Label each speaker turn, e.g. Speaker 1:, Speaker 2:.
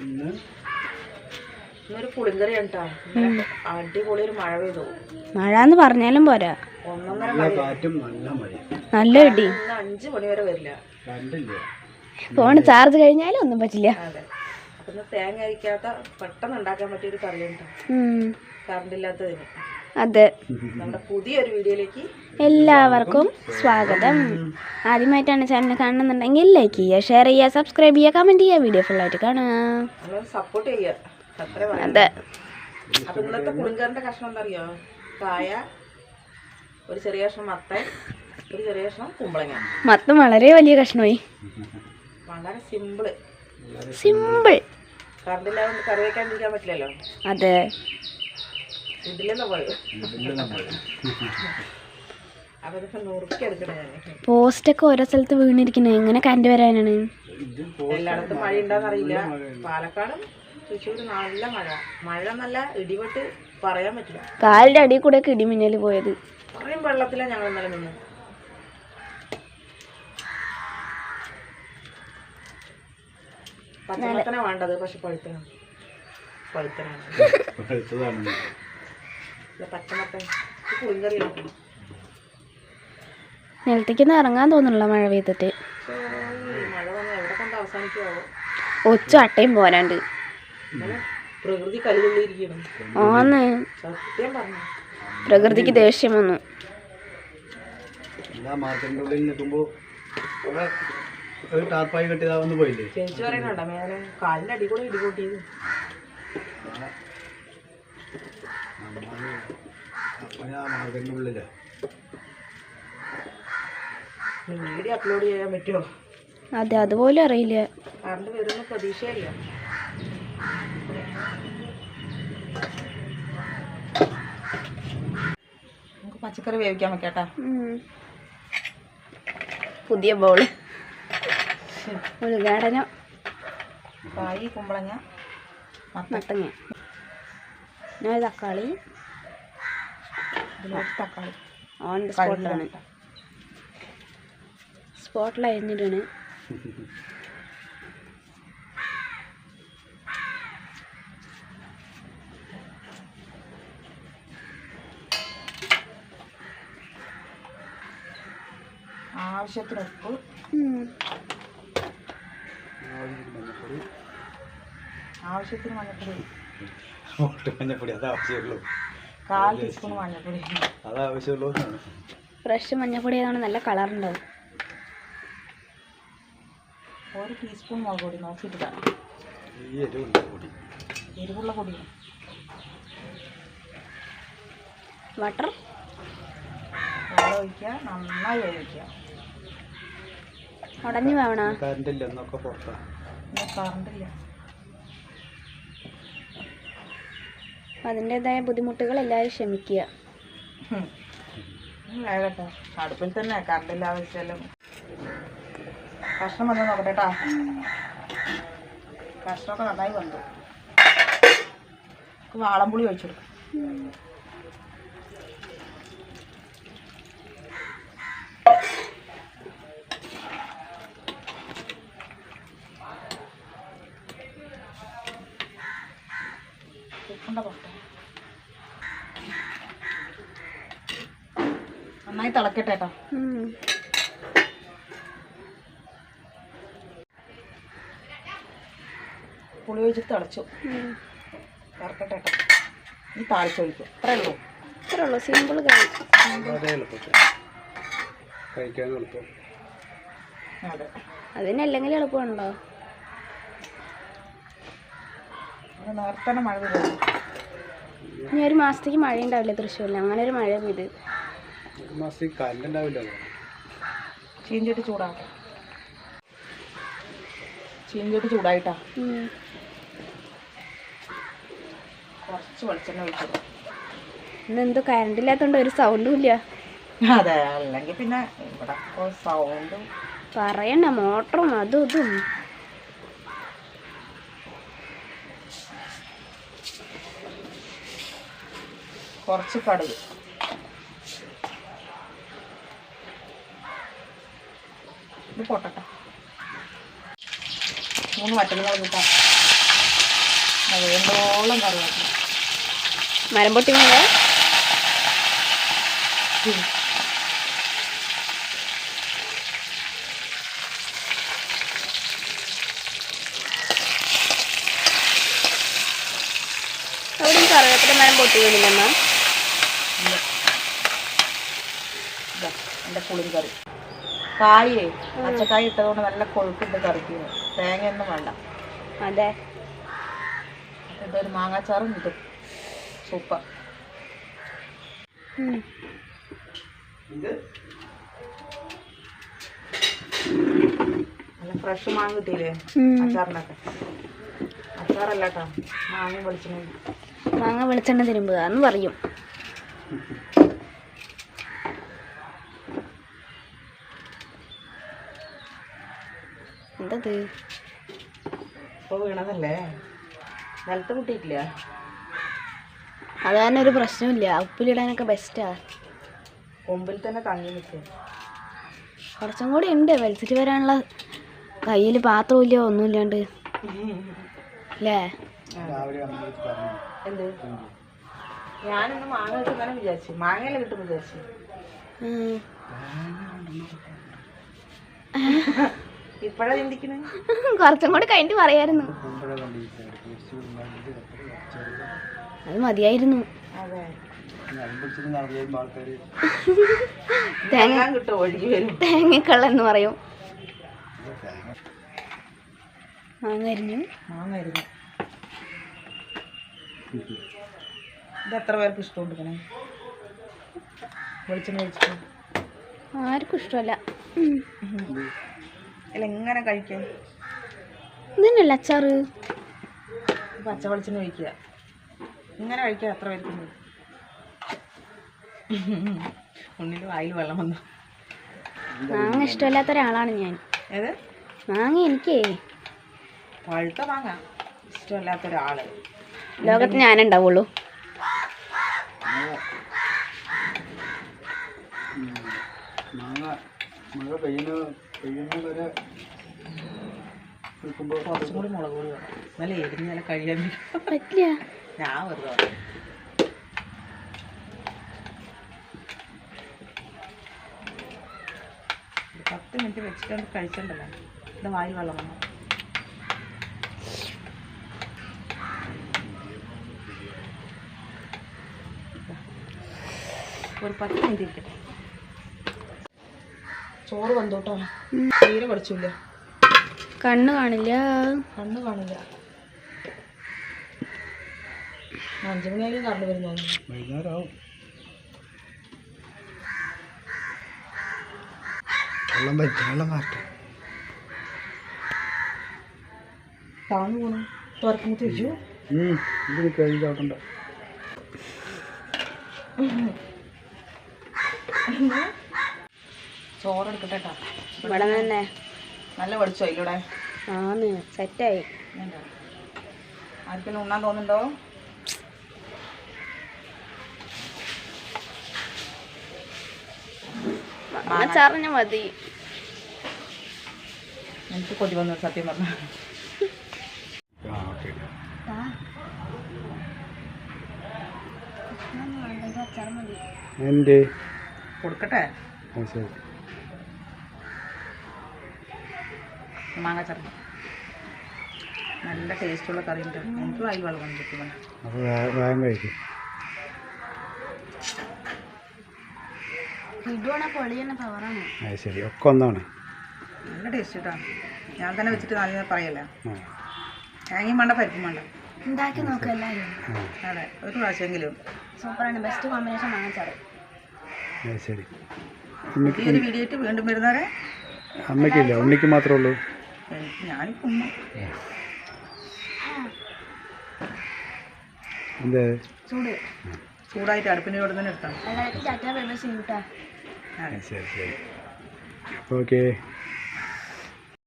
Speaker 1: ഇന്ന്
Speaker 2: ഇന്നൊരു പുളിങ്കറി കേട്ടോ അടിപൊളി ഒരു മഴ പെയ്തു.
Speaker 3: മഴ എന്ന് പറഞ്ഞാലും പോരാ.
Speaker 2: ഒന്നൊന്നര
Speaker 1: നല്ല
Speaker 3: ഇടി.
Speaker 2: ഇന്ന് മണി വരെ വരില്ല.
Speaker 3: ഫോൺ ചാർജ് കഴിഞ്ഞാലും ഒന്നും പറ്റില്ല.
Speaker 2: അപ്പൊ തേങ്ങ അരിക്കാത്ത പെട്ടെന്ന് ഉണ്ടാക്കാൻ പറ്റിയ ഒരു കറി കേട്ടോ
Speaker 3: ഉം.
Speaker 2: കറണ്ട് ഇല്ലാത്തതിന്
Speaker 3: അതെ.
Speaker 2: പുതിയൊരു വീഡിയോയിലേക്ക്
Speaker 3: എല്ലാവർക്കും സ്വാഗതം. ആദ്യമായിട്ടാണ് ചാനൽ കാണുന്നുണ്ടെങ്കിൽ ലൈക്ക് ചെയ്യുക ഷെയർ ചെയ്യുക സബ്സ്ക്രൈബ് ചെയ്യുക കമന്റ് ചെയ്യുക. വീഡിയോ ഫുള്ളായിട്ട് കാണുക.
Speaker 2: സപ്പോർട്ട് ചെയ്യുക.
Speaker 3: അതെ.
Speaker 2: അപ്പൊ ഇന്നത്തെ പുളിങ്കറിന്റെ കഷ്ണം എന്തറിയോ കായ ഒരു ചെറിയ കഷ്ണം മത്തൻ ഒരു ചെറിയ കഷ്ണം കുമ്പളങ്ങ.
Speaker 3: മത്തം വളരെ വലിയ കഷ്ണമായി.
Speaker 2: വളരെ
Speaker 3: സിമ്പിൾ
Speaker 2: സിമ്പിൾ കറണ്ടില്ലാതെ കറി വയ്ക്കാണ്ടിരിക്കാൻ പറ്റില്ലല്ലോ.
Speaker 3: അതെ. പോസ്റ്റൊക്കെ ഓരോ സ്ഥലത്ത് വീണിരിക്കുന്നത് എങ്ങനെ കറണ്ട് വരാനാണ്?
Speaker 2: എല്ലായിടത്തും മഴ ഉണ്ടാന്നറിയില്ല പാലക്കാടും തൃശ്ശൂർ നല്ല മഴ. മഴ നല്ല ഇടിവെട്ട് പറയാൻ പറ്റില്ല.
Speaker 3: കാലിന്റെ അടിയിൽ കൂടെ ഒക്കെ ഇടിമിന്നൽ പോയത്.
Speaker 2: പറയും വെള്ളത്തിലാണ് ഞങ്ങൾ ഇന്നലെ നിന്ന് പച്ചമത്തന വേണ്ടത്. പക്ഷെ പഴുത്തനാണ് പഴുത്തനാണ്
Speaker 1: പഴുത്തതാണ്.
Speaker 2: പച്ചമത്തൻ
Speaker 3: നിലത്തേക്കൊന്നും ഇറങ്ങാൻ തോന്നുന്നില്ല മഴ പെയ്തിട്ട്.
Speaker 2: മഴ വന്ന് എവിടെ കൊണ്ട് അവസാനിക്കുമോ
Speaker 3: ഒച്ച അട്ടയും പോരാണ്ട്.
Speaker 2: പ്രകൃതി
Speaker 3: ആന്ന്.
Speaker 2: സത്യം പറഞ്ഞു.
Speaker 3: പ്രകൃതിക്ക് ദേഷ്യം വന്നു.
Speaker 1: എല്ലാ മാർക്കറ്റിന്റെ ഉള്ളിൽ നിൽക്കുമ്പോൾ ഒരു ടാർപ്പായി കെട്ടിയതാവുന്ന പോയില്ലേ?
Speaker 2: ചേച്ചി പറയണുണ്ടോ മേലെ കാലിന്റെ അടി കൂടെ ഇടികൂട്ടിയത്
Speaker 1: ഞാൻ മാർക്കറ്റിന്റെ
Speaker 2: വീഡിയോ അപ്ലോഡ് ചെയ്യാൻ പറ്റുമോ?
Speaker 3: അതെ അതുപോലെ അറിയില്ല.
Speaker 2: കറണ്ട് വരുന്ന പ്രതീക്ഷയില്ല. നമുക്ക് പച്ചക്കറി വേവിക്കാൻ വെക്കാട്ടാ.
Speaker 3: പുതിയ ബോൾ. ഉദ്ഘാടനം
Speaker 2: കായ് കുമ്പളങ്ങ
Speaker 3: മത്തങ്ങ. ഞാൻ തക്കാളി
Speaker 2: തക്കാളി
Speaker 3: ഓൺ ദ സ്പോട്ടിലാണ് സ്പോട്ടിൽ അരിഞ്ഞിട്ടാണ്
Speaker 2: ആവശ്യത്തിന് ഉപ്പ്. ആവശ്യത്തിന് മഞ്ഞൾപ്പൊടി
Speaker 1: മുട്ട മഞ്ഞപ്പൊടി അത് ആവശ്യമുള്ളൂ.
Speaker 2: കാൽ ടീസ്പൂൺ മഞ്ഞൾപ്പൊടി.
Speaker 1: അത് ആവശ്യമുള്ളൂ.
Speaker 3: ഫ്രഷ് മഞ്ഞപ്പൊടി ആയതുകൊണ്ട് നല്ല കളറുണ്ടാവും
Speaker 2: ഒരു ടീസ്പൂൺ മുളക് പൊടി നോക്കിയിട്ട്
Speaker 1: ഈ എരിവുണ്ട് പൊടി.
Speaker 2: എരിവുള്ള പൊടി.
Speaker 3: ബട്ടർ
Speaker 2: വെള്ളം ഒഴിക്കുക നന്നായി വേവിക്കുക.
Speaker 3: ഉടഞ്ഞു വേവണ?
Speaker 1: കറണ്ടില്ല എന്നൊക്കെ പുറത്താണ്
Speaker 2: ഇന്ന് കറണ്ടില്ല
Speaker 3: അതിന്റെതായ ബുദ്ധിമുട്ടുകൾ എല്ലാവരും ക്ഷമിക്കുക.
Speaker 2: അടുപ്പിൽ തന്നെ കറണ്ടില്ലാതെ വെച്ചാലും കഷ്ണം വന്ന് നോക്കട്ടെ കേട്ടാ കഷ്ണമൊക്കെ നന്നായി വന്നു. വാളംപുളി നന്നായി തിളക്കട്ടെ കേട്ടോ. പുളി ഒഴിച്ച് തിളച്ചു.
Speaker 3: ഉം.
Speaker 2: ഇറക്കട്ടെ കേട്ടോ ഈ താളിച്ചൊഴിക്കും. അത്രേ ഉള്ളൂ.
Speaker 3: ഇത്രേ ഉള്ളൂ. സിമ്പിൾ
Speaker 1: കഴിക്കാൻ എളുപ്പം.
Speaker 2: അതെ.
Speaker 3: അതിനല്ലെങ്കിൽ എളുപ്പമുണ്ടോ
Speaker 2: നേരത്തെ മഴ പെയ്തു.
Speaker 3: ഇനി ഒരു മാസത്തേക്ക് മഴ ഉണ്ടാവില്ല തൃശ്ശൂരിൽ അങ്ങനെ ഒരു മഴ പെയ്ത്.
Speaker 1: ഒരു മാസം ഈ കറണ്ട് ഉണ്ടാവില്ല
Speaker 2: ചീഞ്ചട്ടി ചൂടാക്കാം ചീഞ്ചട്ടി ചൂടായിട്ടാ. കുറച്ച് വെളിച്ചെണ്ണ ഒഴിച്ചത്
Speaker 3: ഇന്നെന്തോ കറണ്ട് ഇല്ലാത്തതുകൊണ്ട് ഒരു സൗണ്ടും ഇല്ല.
Speaker 2: അതെ അല്ലെങ്കിൽ പിന്നെ ഇവിടെ സൗണ്ടും
Speaker 3: പറയണ്ട മോട്ടറും അതും ഇതും.
Speaker 2: കുറച്ച് കടുക്. ഇത് പൊട്ടട്ടെ. മൂന്ന് വറ്റലുകൾ കിട്ടാം വേണ്ടോളം വേണ്ടോളം കറിവേപ്പില.
Speaker 3: മരം പൊട്ടി വീണേ അവിടെ കറിവേപ്പില മരം പൊട്ടി
Speaker 2: വീണില്ലെന്നാ എന്റെ പുളിയും കറി. കായേ പച്ചക്കായ ഇട്ടതുകൊണ്ട് നല്ല കൊഴുക്കുണ്ട് കറിക്ക്. തേങ്ങയൊന്നും വേണ്ട.
Speaker 3: അതെ.
Speaker 2: ഇതൊരു മാങ്ങാച്ചാറും കിട്ടും. സൂപ്പർ. നല്ല ഫ്രഷ് മാങ്ങ കിട്ടിയില്ലേ. അച്ചാറിനൊക്കെ. അച്ചാറല്ല കേട്ടോ മാങ്ങ വെളിച്ചെണ്ണ
Speaker 3: മാങ്ങ വെളിച്ചെണ്ണ തിരുമ്പുക എന്ന് പറയും. എന്തത്?
Speaker 2: ഇപ്പോൾ വീണതല്ലേ? നിലത്ത് കിട്ടിയിട്ടില്ല
Speaker 3: അത് കാരണം ഒരു പ്രശ്നമില്ല ഉപ്പിലിടാനൊക്കെ ബെസ്റ്റാ
Speaker 2: കൊമ്പിൽ തന്നെ തങ്ങി നിൽക്കും
Speaker 3: കുറച്ചും കൂടി ഉണ്ട്. വലിച്ചിട്ട് വരാനുള്ള കയ്യിൽ പാത്രമില്ല ഒന്നുമില്ലാണ്ട്. അല്ലേ
Speaker 2: എന്ത്? ഞാനിന്ന് മാങ്ങ കിട്ടുന്ന വിചാരിച്ചു മാങ്ങയല്ല കിട്ടും വിചാരിച്ചു. ഇപ്പഴാ ചിന്തിക്കണേ?
Speaker 3: കുറച്ചും കൂടി കഴിഞ്ഞിട്ട് പറയായിരുന്നു. അത് മതിയായിരുന്നു. തേങ്ങക്കള്ള എന്ന് പറയും.
Speaker 2: മാങ്ങരിഞ്ഞു മാങ്ങരിഞ്ഞു ഇത് എത്ര പേർക്ക് ഇഷ്ടം കൊടുക്കണേ? വെളിച്ചെണ്ണ വെച്ചിട്ട്
Speaker 3: ആർക്കും ഇഷ്ടമല്ല.
Speaker 2: അല്ല എങ്ങനെ കഴിക്കും?
Speaker 3: ഇതന്നെയല്ല അച്ചാറ്?
Speaker 2: പച്ച കഴിക്കുക ഇങ്ങനെ കഴിക്കാൻ എത്ര പേർക്ക് ഉണ്ണിൽ വായിൽ വെള്ളം വന്നു.
Speaker 3: മാങ്ങ ഇഷ്ടമല്ലാത്ത ഒരാളാണ് ഞാൻ.
Speaker 2: ഏത്?
Speaker 3: മാങ്ങ എനിക്കേ.
Speaker 2: പഴുത്ത മാങ്ങ ഇഷ്ടമല്ലാത്ത ഒരാൾ.
Speaker 3: ലോകത്ത് ഞാനുണ്ടാവുള്ളൂ.
Speaker 1: മാങ്ങ മഴ പെയ്യുന്ന പെയ്യുന്ന വരെ നിൽക്കുമ്പോൾ
Speaker 2: കുറച്ചും കൂടി മുളക് പൊടി വേണം. നല്ല എരിഞ്ഞ് നല്ല കഴിയാൻ
Speaker 3: പറ്റില്ല.
Speaker 2: ഞാൻ വെറുതെ. പത്ത് മിനിറ്റ് വെച്ചിട്ട് കഴിച്ചിട്ടുണ്ടല്ലോ. ഇത് വായിൽ വെള്ളം വന്നു. ഒരു പത്ത് മിനിറ്റ് ഇരിക്കട്ടെ. ചോറ് വന്നോട്ടോ തീരെ പഠിച്ചില്ല?
Speaker 3: കണ്ണ് കാണില്ല.
Speaker 2: കണ്ണ് കാണില്ല. അഞ്ചു മണിയായാലും കറണ്ട് വരും തോന്നുന്നു
Speaker 1: വൈകുന്നേരം ആവും വെള്ളം പറ്റും വെള്ളം മാറ്റം.
Speaker 2: താന്നു പോണു. തുറക്കുമ്പോൾ തിരിച്ചു.
Speaker 1: ഇത് കഴിഞ്ഞ് ചവിട്ടണ്ട.
Speaker 2: ചോറ് എടുക്കട്ടെ കേട്ടോ
Speaker 3: ഇവിടെ തന്നെ
Speaker 2: നല്ല പഠിച്ചോ അതിലൂടെ
Speaker 3: ആന്ന് സെറ്റായി.
Speaker 2: ആർക്കും ഉണ്ണാൻ തോന്നുന്നുണ്ടോ?
Speaker 3: അച്ചാറിന് മതി.
Speaker 2: എനിക്ക് കൊതി വന്നു സത്യം പറഞ്ഞു.
Speaker 1: ആ ഓക്കെ. എന്റെ
Speaker 2: കൊടുക്കട്ടെ?
Speaker 1: ശരി.
Speaker 2: മാങ്ങ കറി നല്ല ടേസ്റ്റുള്ള കറി ഉണ്ട് എനിക്ക് വായി വെള്ളം
Speaker 1: കഴിക്കും. ശരി. ഒക്കെ ഒന്നാണ്.
Speaker 2: നല്ല ടേസ്റ്റ്. കേട്ടോ ഞാൻ തന്നെ വെച്ചിട്ട് നല്ല പറയല്ല. തേങ്ങയും വേണ്ട പരിപ്പും വേണ്ട.
Speaker 3: ഉണ്ടാക്കി നോക്കാം എല്ലാവരും
Speaker 2: അതെ ഒരു പ്രാവശ്യമെങ്കിലും.
Speaker 3: സൂപ്പറാണ്. ബെസ്റ്റ് കോമ്പിനേഷൻ മാങ്ങച്ചാറ്.
Speaker 1: അത് ശരി.
Speaker 2: ഈ ഒരു വീഡിയോ വീണ്ടും വരുന്നവരെ
Speaker 1: അമ്മയ്ക്കില്ല? ഉണ്ണിക്ക് മാത്രമേ ഉള്ളൂ.
Speaker 2: ഉമ്മ
Speaker 3: ചൂട്.
Speaker 2: ചൂടായിട്ട് അടുപ്പിന്റെ തന്നെ എടുത്താൽ
Speaker 1: ശരി ശരി. ഓക്കെ.